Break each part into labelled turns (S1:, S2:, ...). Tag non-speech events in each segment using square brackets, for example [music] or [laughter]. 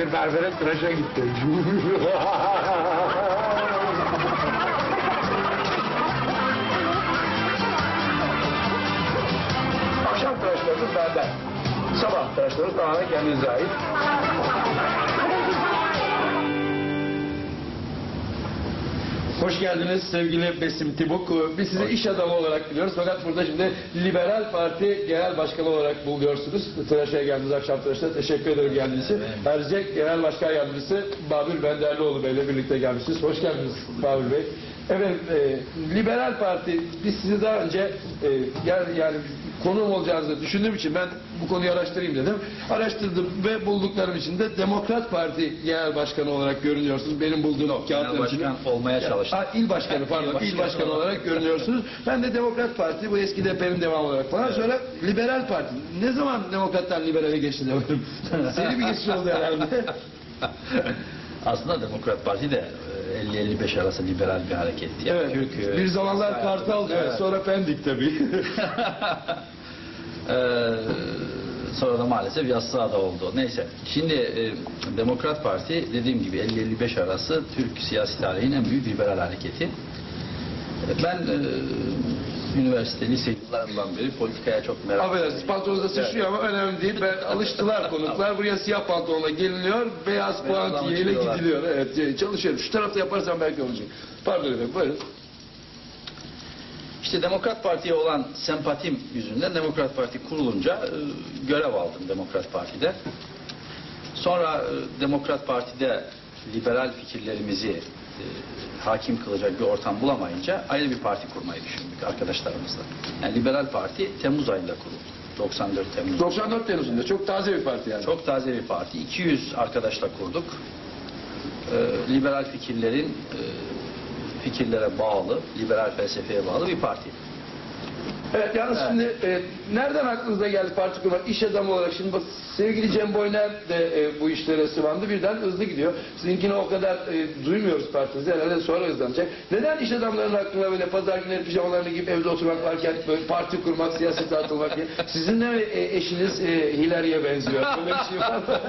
S1: Bir berbere tıraşa gitti. Akşam tıraşlarınız benden. Sabah tıraşlarınız tamamen kendinize ait. Hoş geldiniz sevgili Besim Tibuk. Biz sizi iş adamı olarak biliyoruz fakat burada şimdi Liberal Parti Genel Başkanı olarak buluyorsunuz. Tıraş'a geldiniz akşam tıraşına. Teşekkür ederim geldiğiniz için. Ayrıca Genel Başkan Yardımcısı Babür Benderlioğlu Bey ile birlikte gelmişsiniz. Hoş geldiniz Babür Bey. Efendim, e, Liberal Parti, biz sizi daha önce e, yani, yani konuğum olacağınızı düşündüğüm için ben bu konuyu araştırayım dedim. Araştırdım ve bulduklarım için de Demokrat Parti Genel Başkanı olarak görünüyorsunuz. Benim bulduğum
S2: Genel
S1: kağıtlar içinde.
S2: başkan olmaya çalıştım.
S1: Ha, il başkanı pardon, [laughs]
S2: İl
S1: il
S2: başkanı
S1: başkanı
S2: olarak.
S1: görünüyorsunuz. Ben de Demokrat Parti, bu eski DP'nin devamı olarak falan. Sonra Liberal Parti. Ne zaman Demokrat'tan Liberal'e geçti efendim? [laughs] Seri bir geçiş oldu herhalde. [laughs]
S2: Aslında Demokrat Parti de 50-55 arası liberal bir hareketti. Yani
S1: Evet.
S2: Türk, e,
S1: bir zamanlar Kartal, evet. Sonra Pendik tabii. [laughs]
S2: Ee, sonra da maalesef Yassıada oldu. Neyse. Şimdi e, Demokrat Parti dediğim gibi 50-55 arası Türk siyasi tarihinin en büyük liberal hareketi. Ben e, üniversite, lise yıllarından beri politikaya çok merak
S1: Affedersiniz pantolonunuzda sıçrıyor ama önemli değil. Ben [laughs] alıştılar konuklar. Buraya siyah pantolonla geliniyor. Beyaz puantiye ile
S2: gidiyorlar.
S1: gidiliyor. Evet çalışıyorum. Şu tarafta yaparsam belki olacak. Pardon efendim buyurun.
S2: İşte Demokrat Parti'ye olan sempatim yüzünden Demokrat Parti kurulunca e, görev aldım Demokrat Parti'de. Sonra e, Demokrat Parti'de liberal fikirlerimizi hakim kılacak bir ortam bulamayınca ayrı bir parti kurmayı düşündük arkadaşlarımızla. Yani Liberal Parti Temmuz ayında kuruldu. 94 Temmuz.
S1: 94 Temmuz'unda çok taze bir parti yani.
S2: Çok taze bir parti. 200 arkadaşla kurduk. Ee, liberal fikirlerin e, fikirlere bağlı, liberal felsefeye bağlı bir parti.
S1: Evet yalnız
S2: Evet.
S1: şimdi e, nereden aklınıza geldi parti kurmak? İş adamı olarak şimdi bak sevgili Cem Boyner de e, bu işlere sıvandı birden hızlı gidiyor. Sizinkini o kadar e, duymuyoruz partinizi herhalde sonra hızlanacak. Neden iş adamlarının aklına böyle pazar günleri pijamalarını giyip evde oturmak varken böyle parti kurmak, siyasete atılmak diye. Sizin de e, eşiniz e, Hilary'e benziyor? [laughs] Böyle bir şey var mı?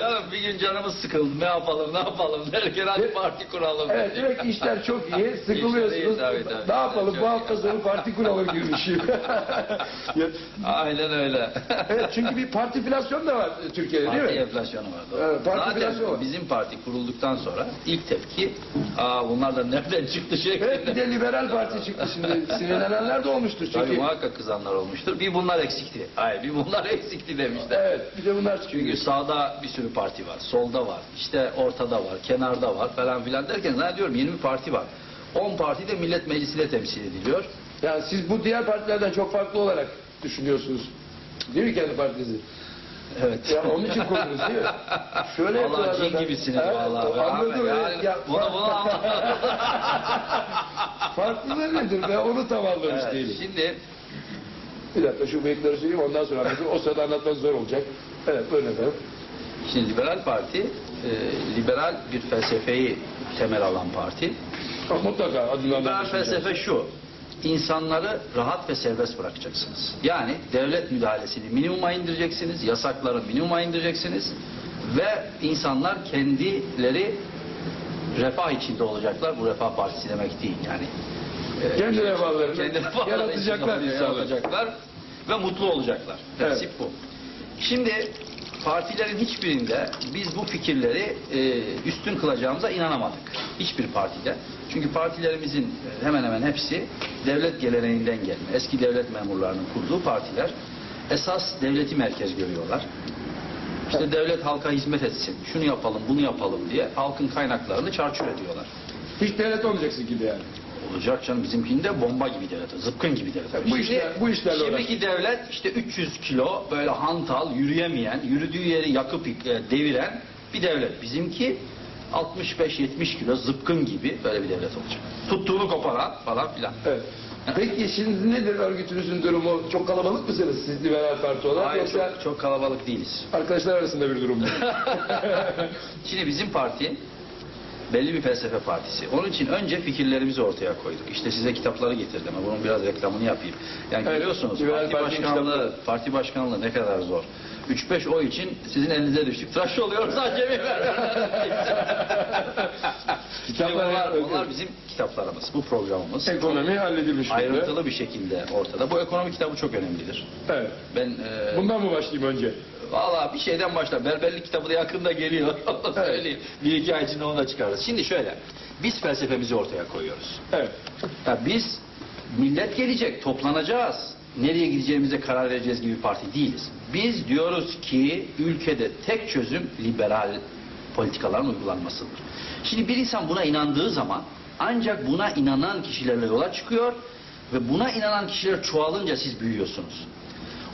S2: Canım bir gün canımız sıkıldı. Ne yapalım, ne yapalım derken hadi parti kuralım.
S1: Evet demek işler çok iyi. Sıkılıyorsunuz.
S2: İşler iyi, tabii, tabii.
S1: ne yapalım bu hafta sonu parti kuralım gibi [laughs] Ya,
S2: Aynen öyle. [laughs]
S1: evet çünkü bir partiflasyon da var Türkiye'de değil
S2: Parti
S1: mi?
S2: enflasyonu var. doğru.
S1: Evet, parti
S2: Zaten
S1: enflasyonu var.
S2: bizim parti kurulduktan sonra ilk tepki aa bunlar da nereden çıktı şeklinde.
S1: Evet bir de liberal parti çıktı şimdi. [laughs] Sinirlenenler de olmuştur
S2: Tabii
S1: çünkü.
S2: muhakkak kızanlar olmuştur. Bir bunlar eksikti. Hayır bir bunlar eksikti demişler.
S1: Evet bir de bunlar çıkıyor.
S2: Çünkü sağda bir sürü parti var, solda var, işte ortada var, kenarda var falan filan derken zannediyorum 20 parti var. 10 parti de millet meclisiyle temsil ediliyor.
S1: Yani siz bu diğer partilerden çok farklı olarak düşünüyorsunuz. Değil mi kendi partinizi?
S2: Evet.
S1: Ya onun için kurdunuz değil mi? Şöyle
S2: Vallahi cin gibisiniz
S1: Evet,
S2: vallahi.
S1: Anladım.
S2: Yani
S1: evet. Ya,
S2: bunu bunu. [laughs]
S1: Farklılığı nedir? Ben onu tam anlamış
S2: Evet,
S1: değilim.
S2: Şimdi
S1: Bir dakika şu bıyıkları söyleyeyim ondan sonra anlatayım. O sırada anlatmak zor olacak. Evet buyurun efendim.
S2: Şimdi Liberal Parti e, liberal bir felsefeyi temel alan parti.
S1: Ama Mutlaka adından
S2: Liberal felsefe şu. İnsanları rahat ve serbest bırakacaksınız. Yani devlet müdahalesini minimuma indireceksiniz, yasakları minimuma indireceksiniz ve insanlar kendileri refah içinde olacaklar. Bu refah partisi demek değil yani. e,
S1: Kendi refahlarını
S2: kendi
S1: yaratacaklar
S2: yaratacaklar ve mutlu olacaklar.
S1: Evet.
S2: Prensip bu. Şimdi partilerin hiçbirinde biz bu fikirleri e, üstün kılacağımıza inanamadık. Hiçbir partide. Çünkü partilerimizin e, hemen hemen hepsi devlet geleneğinden gelme. Eski devlet memurlarının kurduğu partiler esas devleti merkez görüyorlar. İşte devlet halka hizmet etsin, şunu yapalım, bunu yapalım diye halkın kaynaklarını çarçur ediyorlar.
S1: Hiç devlet olmayacaksın gibi yani.
S2: Olacak canım bizimkinde bomba gibi devlet, zıpkın gibi devlet.
S1: Bu işler- bu işlerle
S2: Şimdiki devlet işte 300 kilo böyle hantal, yürüyemeyen, yürüdüğü yeri yakıp e, deviren bir devlet. Bizimki 65-70 kilo zıpkın gibi böyle bir devlet olacak. Tuttuğunu koparan falan filan.
S1: Evet. Peki şimdi nedir örgütünüzün durumu? Çok kalabalık mısınız siz Liberal Parti olarak
S2: Hayır,
S1: yoksa
S2: çok, çok kalabalık değiliz.
S1: arkadaşlar arasında bir durum mu? [laughs]
S2: Şimdi bizim parti belli bir felsefe partisi. Onun için önce fikirlerimizi ortaya koyduk. İşte size kitapları getirdim. Bunun biraz reklamını yapayım. Yani
S1: Evet,
S2: görüyorsunuz parti başkanlığı,
S1: kitapları.
S2: parti başkanlığı ne kadar zor. 3-5 oy için sizin elinize düştük. Tıraş oluyoruz acemi [laughs]
S1: Kitaplar-
S2: bunlar bizim kitaplarımız. Bu programımız.
S1: Ekonomi halledilmiş.
S2: Ayrıntılı bir şekilde ortada. Bu ekonomi kitabı çok önemlidir.
S1: Evet.
S2: Ben e,
S1: Bundan mı başlayayım önce?
S2: Valla bir şeyden başla. Berberlik kitabı da yakında geliyor. [laughs] Söyleyeyim. Bir iki ay içinde onu da çıkarız. Şimdi şöyle. Biz felsefemizi ortaya koyuyoruz.
S1: Evet.
S2: Ya biz millet gelecek, toplanacağız. Nereye gideceğimize karar vereceğiz gibi bir parti değiliz. Biz diyoruz ki ülkede tek çözüm liberal politikaların uygulanmasıdır. Şimdi bir insan buna inandığı zaman ancak buna inanan kişilerle yola çıkıyor ve buna inanan kişiler çoğalınca siz büyüyorsunuz.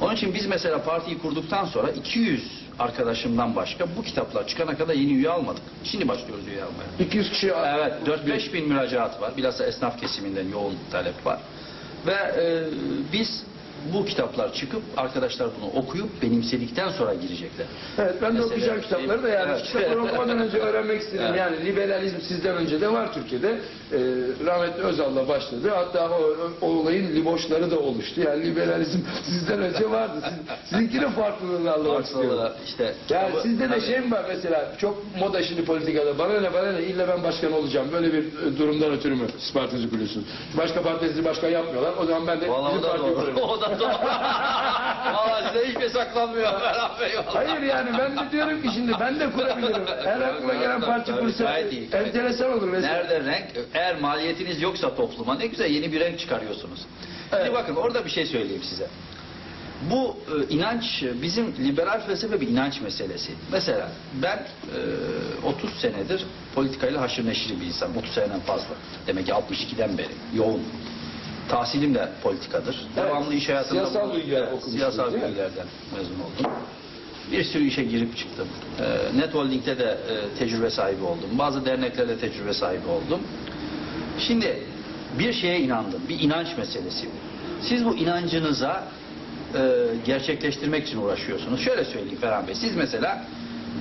S2: Onun için biz mesela partiyi kurduktan sonra 200 arkadaşımdan başka bu kitaplar çıkana kadar yeni üye almadık. Şimdi başlıyoruz üye almaya.
S1: 200 kişi
S2: Evet 4-5 bin müracaat var. Bilhassa esnaf kesiminden yoğun talep var. Ve e, biz bu kitaplar çıkıp arkadaşlar bunu okuyup benimsedikten sonra girecekler.
S1: Evet ben de
S2: Mesela-
S1: okuyacağım kitapları da yani
S2: Evet.
S1: kitapları [laughs] okumadan önce öğrenmek istedim.
S2: Evet.
S1: Yani liberalizm sizden önce de var Türkiye'de. Ee, rahmetli Özal'la başladı. Hatta o, o olayın liboşları da oluştu. Yani liberalizm [laughs] sizden önce vardı. Siz, sizinkinin farklılığını anlamak istiyorum.
S2: Aslında işte
S1: Yani
S2: kitabı-
S1: sizde de şey mi var mesela çok moda şimdi politikada bana ne bana ne illa ben başkan olacağım böyle bir e, durumdan ötürü mü partinizi kuruyorsunuz? Başka partinizi başkan yapmıyorlar o zaman ben de
S2: Vallahi
S1: bizim
S2: o da
S1: partiyi
S2: doğru.
S1: kurarım. [laughs]
S2: o doğru. Valla size hiçbir şey saklanmıyor. Ferhat Bey, vallahi.
S1: Hayır yani ben de diyorum ki şimdi ben de kurabilirim. Her aklıma gelen parti
S2: Tabii,
S1: kursa
S2: gayet iyi, gayet iyi.
S1: enteresan olur mesela.
S2: Nerede renk? Eğer maliyetiniz yoksa topluma ne güzel yeni bir renk çıkarıyorsunuz.
S1: Evet.
S2: Şimdi bakın orada bir şey söyleyeyim size. Bu e, inanç bizim liberal felsefe bir inanç meselesi. Mesela ben e, 30 senedir politikayla haşır neşir bir insan. 30 seneden fazla. Demek ki 62'den beri yoğun. Tahsilim de politikadır.
S1: Evet.
S2: Devamlı iş hayatında
S1: Siyasal bilgiler
S2: Siyasal bilgilerden mezun oldum. Bir sürü işe girip çıktım. Ee, Net Holding'de de e, tecrübe sahibi oldum. Bazı derneklerde tecrübe sahibi oldum. Şimdi bir şeye inandım. Bir inanç meselesi. Siz bu inancınıza e, gerçekleştirmek için uğraşıyorsunuz. Şöyle söyleyeyim Ferhan Bey. Siz mesela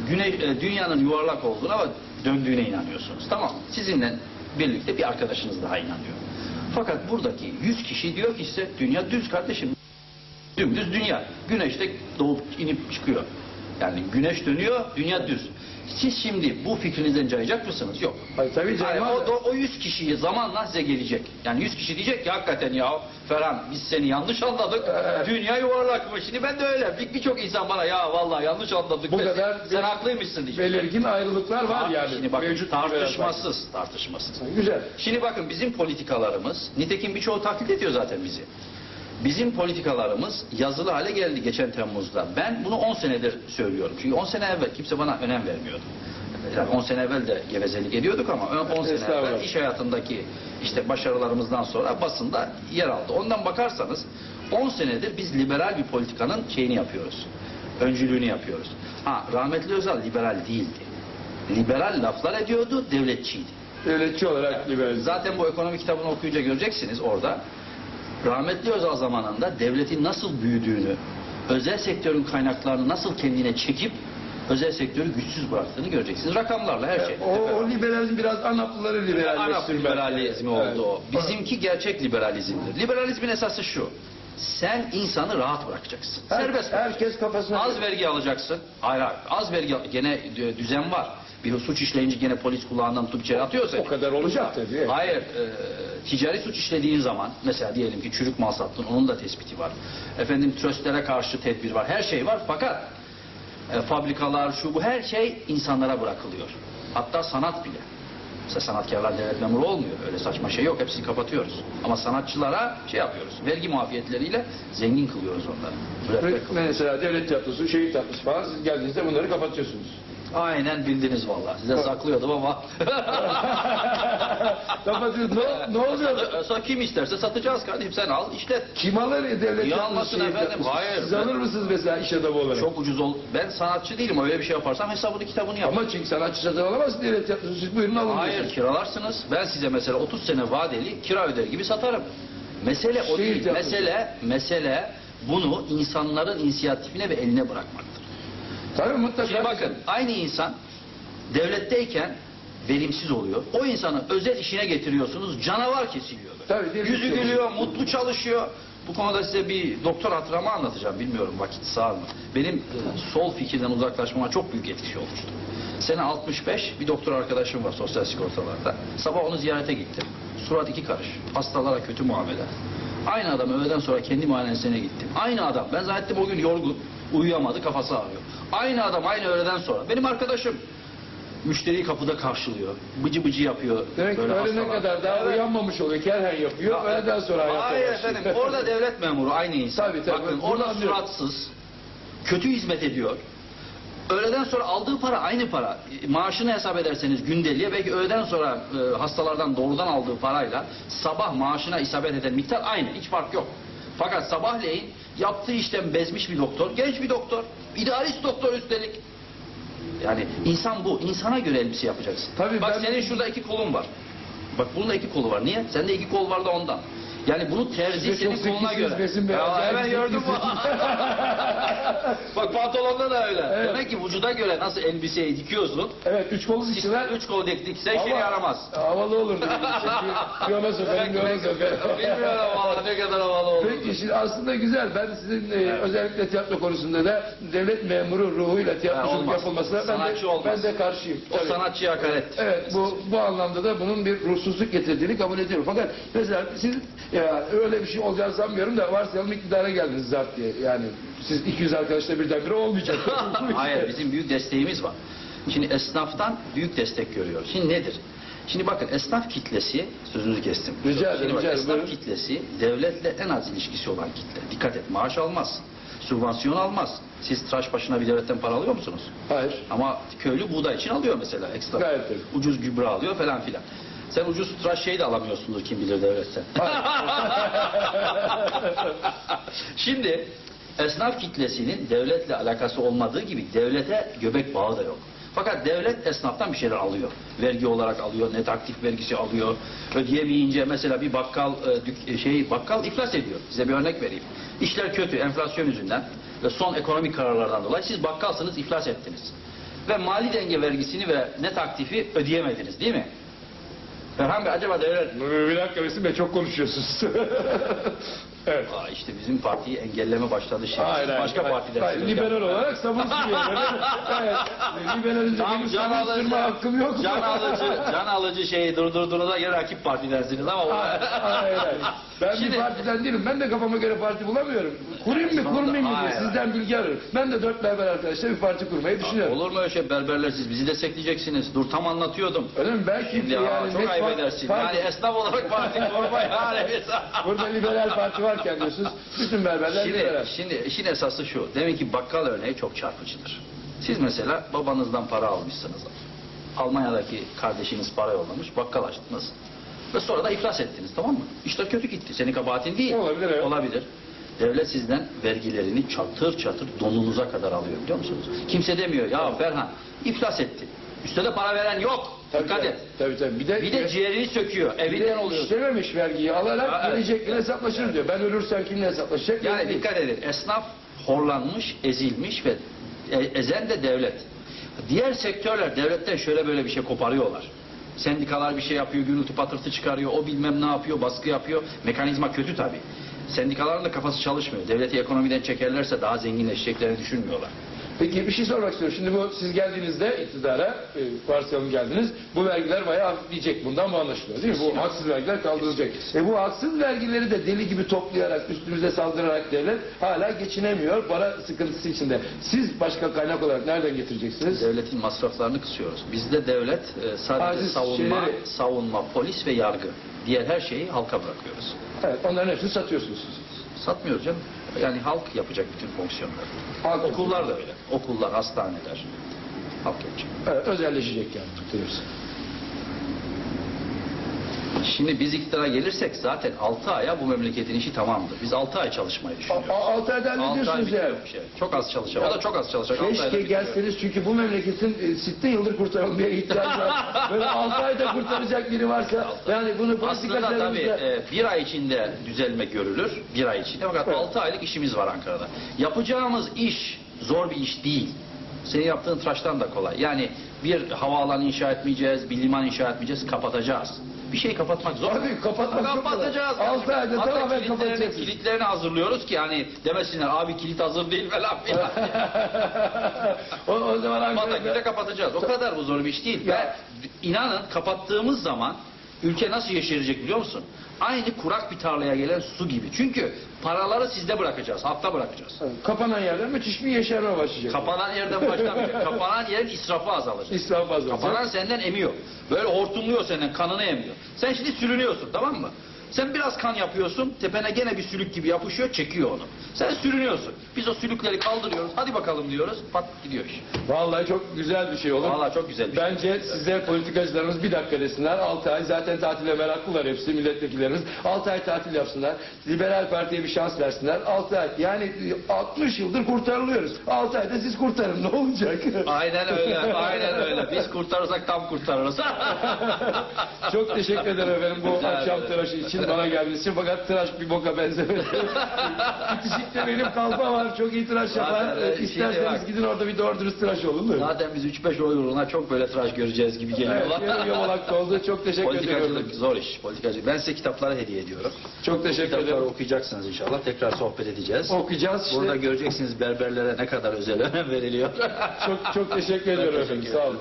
S2: güne, e, dünyanın yuvarlak olduğuna ve döndüğüne inanıyorsunuz. Tamam. Sizinle birlikte bir arkadaşınız daha inanıyor. Fakat buradaki 100 kişi diyor ki size dünya düz kardeşim. Dümdüz dünya. Güneş de doğup inip çıkıyor. Yani güneş dönüyor, dünya düz. Siz şimdi bu fikrinizden cayacak mısınız? Yok.
S1: Hayır, tabii canım
S2: Hayır,
S1: abi.
S2: o, o 100 kişiyi zamanla size gelecek. Yani 100 kişi diyecek ki hakikaten ya Ferhan biz seni yanlış anladık.
S1: Evet.
S2: Dünya yuvarlakmış. Şimdi ben de öyle. Bir- Birçok insan bana ya vallahi yanlış anladık.
S1: Bu kadar
S2: sen haklıymışsın diyecek.
S1: Belirgin ayrılıklar var yani.
S2: Şimdi bakın
S1: Mevcut
S2: tartışmasız, tartışmasız.
S1: Güzel.
S2: Şimdi bakın bizim politikalarımız, nitekim birçoğu taklit ediyor zaten bizi. Bizim politikalarımız yazılı hale geldi geçen Temmuz'da. Ben bunu 10 senedir söylüyorum. Çünkü 10 sene evvel kimse bana önem vermiyordu. Yani 10 sene evvel de gevezelik ediyorduk ama 10 sene evvel iş hayatındaki işte başarılarımızdan sonra basında yer aldı. Ondan bakarsanız 10 senedir biz liberal bir politikanın şeyini yapıyoruz. Öncülüğünü yapıyoruz. Ha rahmetli Özal liberal değildi. Liberal laflar ediyordu, devletçiydi.
S1: Devletçi olarak liberalizm.
S2: Zaten bu ekonomi kitabını okuyunca göreceksiniz orada. Rahmetli Özal zamanında devletin nasıl büyüdüğünü, özel sektörün kaynaklarını nasıl kendine çekip özel sektörü güçsüz bıraktığını göreceksiniz. Rakamlarla her şey.
S1: O, o liberalizm biraz Anaplıları
S2: Arap
S1: liberalleştirmek.
S2: liberalizmi
S1: Evet.
S2: oldu o. Bizimki gerçek liberalizmdir. Liberalizmin esası şu. Sen insanı rahat bırakacaksın.
S1: Her-
S2: Serbest bırakacaksın.
S1: herkes kafasına
S2: Az vergi alacaksın. Hayır hayır. Az vergi gene düzen var. Bir suç işleyince gene polis kulağından tutup içeri atıyor seni.
S1: O kadar olacak tabii.
S2: Hayır. e, ticari suç işlediğin zaman mesela diyelim ki çürük mal sattın onun da tespiti var. Efendim tröstlere karşı tedbir var. Her şey var fakat e, fabrikalar şu bu her şey insanlara bırakılıyor. Hatta sanat bile. Mesela sanatkarlar devlet memuru olmuyor. Öyle saçma şey yok. Hepsini kapatıyoruz. Ama sanatçılara şey yapıyoruz. Vergi muafiyetleriyle zengin kılıyoruz onları.
S1: Mesela devlet tiyatrosu, şehir tiyatrosu falan siz geldiğinizde bunları kapatıyorsunuz.
S2: Aynen bildiniz vallahi. Size saklıyordum ama. [laughs]
S1: Kapatıyorsunuz. Ne, [laughs] ne oluyor?
S2: Sa- Kim isterse satacağız kardeşim sen al işlet.
S1: Kim alır devlet tiyatrosu,
S2: almasın efendim? Hayır.
S1: Siz alır mısınız mesela iş adamı olarak?
S2: Çok ucuz ol. Ben sanatçı değilim. Öyle bir şey yaparsam hesabını kitabını yap.
S1: Ama çünkü sanatçı satın alamaz devlet tiyatrosu. Siz buyurun alın.
S2: Hayır
S1: diyorsunuz.
S2: kiralarsınız. Ben size mesela 30 sene vadeli kira öder gibi satarım. Mesele o
S1: Şehir
S2: değil.
S1: tiyatrosu.
S2: Mesele, mesele bunu insanların inisiyatifine ve eline bırakmaktır.
S1: Tabii mutlaka.
S2: Şimdi bakın aynı insan devletteyken verimsiz oluyor. O insanı özel işine getiriyorsunuz canavar kesiliyor.
S1: Tabii, değil?
S2: Yüzü gülüyor, mutlu çalışıyor. Bu konuda size bir doktor hatıramı anlatacağım. Bilmiyorum vakit sağ mı? Benim e, sol fikirden uzaklaşmama çok büyük etkisi olmuştu. Sene 65 bir doktor arkadaşım var sosyal sigortalarda. Sabah onu ziyarete gittim. Surat iki karış. Hastalara kötü muamele. Aynı adam öğleden sonra kendi muayenesine gittim. Aynı adam. Ben zannettim o gün yorgun. Uyuyamadı kafası ağrıyor. Aynı adam aynı öğleden sonra. Benim arkadaşım. Müşteriyi kapıda karşılıyor. Bıcı bıcı yapıyor.
S1: Demek ki öğlene kadar daha
S2: Evet.
S1: uyanmamış oluyor. Kerhen yapıyor. Öğleden sonra hayata
S2: Hayır
S1: başlıyor.
S2: efendim orada [laughs] devlet memuru aynı insan.
S1: Tabii, tabii.
S2: Bakın orada
S1: anlıyorum.
S2: suratsız, kötü hizmet ediyor. Öğleden sonra aldığı para aynı para. Maaşını hesap ederseniz gündeliğe belki öğleden sonra e, hastalardan doğrudan aldığı parayla sabah maaşına isabet eden miktar aynı. Hiç fark yok. Fakat sabahleyin yaptığı işten bezmiş bir doktor, genç bir doktor, idealist doktor üstelik. Yani insan bu. İnsana göre elbise yapacaksın.
S1: Tabii
S2: Bak
S1: ben-
S2: senin şurada iki kolun var. Bak bunun da iki kolu var. Niye? Sende iki kol var da ondan. Yani bunu
S1: de
S2: senin koluna göre.
S1: Acayip
S2: hemen gördün mü? [laughs] Bak pantolonda da öyle.
S1: Evet.
S2: Demek ki vücuda göre nasıl elbiseyi dikiyorsun.
S1: Evet üç kolu diktiler.
S2: Üç kol dik dikse şey yaramaz.
S1: Havalı olur. Yona sokarım, yona sokarım. [laughs]
S2: Bilmiyorum valla ne kadar havalı olur.
S1: Peki şimdi aslında güzel. Ben sizin e, özellikle tiyatro konusunda da devlet memuru ruhuyla tiyatroculuk yapılmasına ben de,
S2: olmaz.
S1: ben de karşıyım.
S2: O
S1: Tabii.
S2: sanatçıya hakaret.
S1: Evet bu bu anlamda da bunun bir ruhsuzluk getirdiğini kabul ediyorum. Fakat mesela siz ya öyle bir şey olacağını sanmıyorum da varsayalım iktidara geldiniz zart diye. Yani siz 200 arkadaşla birdenbire olmayacak. [laughs] [laughs]
S2: Hayır bizim büyük desteğimiz var. Şimdi esnaftan büyük destek görüyoruz. Şimdi nedir? Şimdi bakın esnaf kitlesi, sözünüzü kestim.
S1: Rica ederim,
S2: Şimdi
S1: rica
S2: esnaf
S1: buyurun.
S2: kitlesi devletle en az ilişkisi olan kitle. Dikkat et maaş almaz. Sübvansiyon almaz. Siz tıraş başına bir devletten para alıyor musunuz?
S1: Hayır.
S2: Ama köylü buğday için alıyor mesela ekstra.
S1: Gayet tabii.
S2: Ucuz gübre alıyor falan filan. Sen ucuz tıraş şeyi de alamıyorsundur kim bilir devletten. [laughs] Şimdi esnaf kitlesinin devletle alakası olmadığı gibi devlete göbek bağı da yok. Fakat devlet esnaftan bir şeyler alıyor. Vergi olarak alıyor, net aktif vergisi alıyor. Ödeyemeyince mesela bir bakkal e, dük- şey bakkal iflas ediyor. Size bir örnek vereyim. İşler kötü enflasyon yüzünden ve son ekonomik kararlardan dolayı siz bakkalsınız iflas ettiniz. Ve mali denge vergisini ve net aktifi ödeyemediniz değil mi? Ferhan Bey acaba devlet
S1: bir dakika Besim Bey çok konuşuyorsunuz. [laughs] evet.
S2: Aa, işte bizim partiyi engelleme başladı şimdi.
S1: Hayır, hayır,
S2: Başka
S1: hayır.
S2: partiler.
S1: Hayır, liberal olarak savunsun yani. [laughs] evet. Liberalince
S2: Tam
S1: benim
S2: can alıcı,
S1: hakkım yok.
S2: can alıcı, [laughs] can alıcı şeyi durdurduğunuzda yine rakip partidensiniz ama o...
S1: Hayır, hayır, hayır. Ben
S2: Şimdi-
S1: bir partiden değilim. Ben de kafama göre parti bulamıyorum. Kurayım mı, kurmayayım mı diye sizden bilgi arıyorum. Ben de dört berber arkadaşlar bir parti kurmayı düşünüyorum.
S2: Olur mu öyle şey berberler siz bizi destekleyeceksiniz. Dur tam anlatıyordum.
S1: Öyle mi? Belki
S2: Şimdi
S1: yani
S2: ya, çok ayıp edersin.
S1: parti-
S2: Yani esnaf olarak parti kurma yani. [laughs]
S1: Burada liberal parti varken diyorsunuz. Bütün berberler.
S2: Şimdi, şimdi işin esası şu. Demek ki bakkal örneği çok çarpıcıdır. Siz mesela babanızdan para almışsınız. Almanya'daki kardeşiniz para yollamış, bakkal açtınız. Ve sonra da iflas ettiniz tamam mı? İşler kötü gitti. Senin kabahatin değil.
S1: Olabilir, evet.
S2: Olabilir. Devlet sizden vergilerini çatır çatır donunuza kadar alıyor biliyor musunuz? Kimse demiyor ya Ferhan iflas etti. Üste de para veren yok. Dikkat
S1: tabii,
S2: et.
S1: Tabii tabii. Bir de,
S2: Bir de ciğerini söküyor.
S1: bir
S2: Evinden
S1: de
S2: oluyor.
S1: işlememiş vergiyi alarak
S2: Ha, evet.
S1: gelecekle hesaplaşır diyor. Ben ölürsem kimle hesaplaşacak?
S2: Yani
S1: belli değil.
S2: dikkat edin. Esnaf horlanmış, ezilmiş ve e- ezen de devlet. Diğer sektörler devletten şöyle böyle bir şey koparıyorlar. Sendikalar bir şey yapıyor, gürültü patırtı çıkarıyor, o bilmem ne yapıyor, baskı yapıyor. Mekanizma kötü tabii. Sendikaların da kafası çalışmıyor. Devleti ekonomiden çekerlerse daha zenginleşeceklerini düşünmüyorlar.
S1: Peki bir şey sormak istiyorum. Şimdi bu siz geldiğinizde iktidara, e, varsayalım geldiniz. Bu vergiler bayağı hafifleyecek. Bundan bu anlaşılıyor değil mi? Bu haksız vergiler kaldırılacak. E bu haksız vergileri de deli gibi toplayarak, üstümüze saldırarak devlet hala geçinemiyor. Para sıkıntısı içinde. Siz başka kaynak olarak nereden getireceksiniz?
S2: Devletin masraflarını kısıyoruz. Bizde devlet e, sadece
S1: Aziz
S2: savunma,
S1: şeyleri-
S2: savunma, polis ve yargı. Diğer her şeyi halka bırakıyoruz.
S1: Evet, onların hepsini satıyorsunuz siz.
S2: Satmıyoruz canım. Yani halk yapacak bütün fonksiyonları.
S1: Halk
S2: Okullar da öyle. Okullar, hastaneler. Halk yapacak.
S1: Evet, özelleşecek yani. tutuyoruz.
S2: Şimdi biz iktidara gelirsek zaten 6 aya bu memleketin işi tamamdır. Biz 6 ay çalışmayı düşünüyoruz.
S1: A- a- Altı aydan ne
S2: 6 ay
S1: diyorsunuz
S2: bitiyor
S1: yani?
S2: bir şey. Çok az çalışacak. O da çok az çalışacak. Altı ayda
S1: Keşke
S2: bitiyor.
S1: gelseniz çünkü bu memleketin e, sitte yıldır kurtarılmaya ihtiyacı var. Böyle 6 ayda kurtaracak biri varsa yani bunu
S2: Aslında tabii e, bir ay içinde düzelme görülür. Bir ay içinde. Fakat
S1: Evet.
S2: 6 aylık işimiz var Ankara'da. Yapacağımız iş zor bir iş değil. Senin yaptığın tıraştan da kolay. Yani bir havaalanı inşa etmeyeceğiz, bir liman inşa etmeyeceğiz, kapatacağız. Hiçbir şey kapatmak zor.
S1: Abi, kapatmak çok
S2: Kapatacağız.
S1: Altı ayda
S2: Hatta
S1: tamamen
S2: kilitlerini-
S1: kapatacaksın.
S2: Kilitlerini hazırlıyoruz ki hani demesinler abi kilit hazır değil falan filan. [laughs]
S1: o, o zaman Ankara'da
S2: kapatacağız. O kadar bu zor bir iş değil.
S1: Ya.
S2: Ve inanın kapattığımız zaman ülke nasıl yeşerecek biliyor musun? Aynı kurak bir tarlaya gelen su gibi. Çünkü paraları sizde bırakacağız. Hafta bırakacağız.
S1: kapanan yerden müthiş bir yeşerme başlayacak.
S2: Kapanan yerden başlamayacak. [laughs] Kapanan yerin israfı azalacak.
S1: İslam fazla.
S2: Kapanan senden emiyor. Böyle hortumluyor senden kanını emiyor. Sen şimdi sürünüyorsun tamam mı? Sen biraz kan yapıyorsun, tepene gene bir sülük gibi yapışıyor, çekiyor onu. Sen sürünüyorsun. Biz o sülükleri kaldırıyoruz, hadi bakalım diyoruz, pat gidiyor iş.
S1: Vallahi çok güzel bir şey olur.
S2: Vallahi çok güzel bir şey.
S1: Bence size politikacılarımız bir dakika desinler. 6 ay zaten tatile meraklılar hepsi milletvekillerimiz. 6 ay tatil yapsınlar. Liberal Parti'ye bir şans versinler. 6 ay. Yani 60 yıldır kurtarılıyoruz. 6 ayda siz kurtarın ne olacak?
S2: Aynen öyle, [laughs] aynen öyle. Biz kurtarırsak tam kurtarırız.
S1: Çok teşekkür ederim efendim bu
S2: Rica
S1: akşam tıraşı için bana için. Fakat tıraş bir boka benzemedi. Bitişik'te [laughs] benim kalfa var. Çok iyi tıraş yapar.
S2: Zaten, e, şimdi
S1: İsterseniz
S2: bak.
S1: gidin orada bir doğru dürüst tıraş olun mu?
S2: Zaten biz 3-5 oy uğruna çok böyle tıraş göreceğiz gibi geliyor.
S1: Evet, yarım yamalak oldu. Çok teşekkür ediyorum.
S2: Politikacılık zor iş. Politikacılık. Ben size kitapları hediye ediyorum.
S1: Çok teşekkür
S2: Kitapları
S1: ederim.
S2: okuyacaksınız inşallah. Tekrar sohbet edeceğiz.
S1: Okuyacağız işte.
S2: Burada göreceksiniz berberlere ne kadar özel önem veriliyor.
S1: Çok çok teşekkür ediyorum efendim. Sağ olun.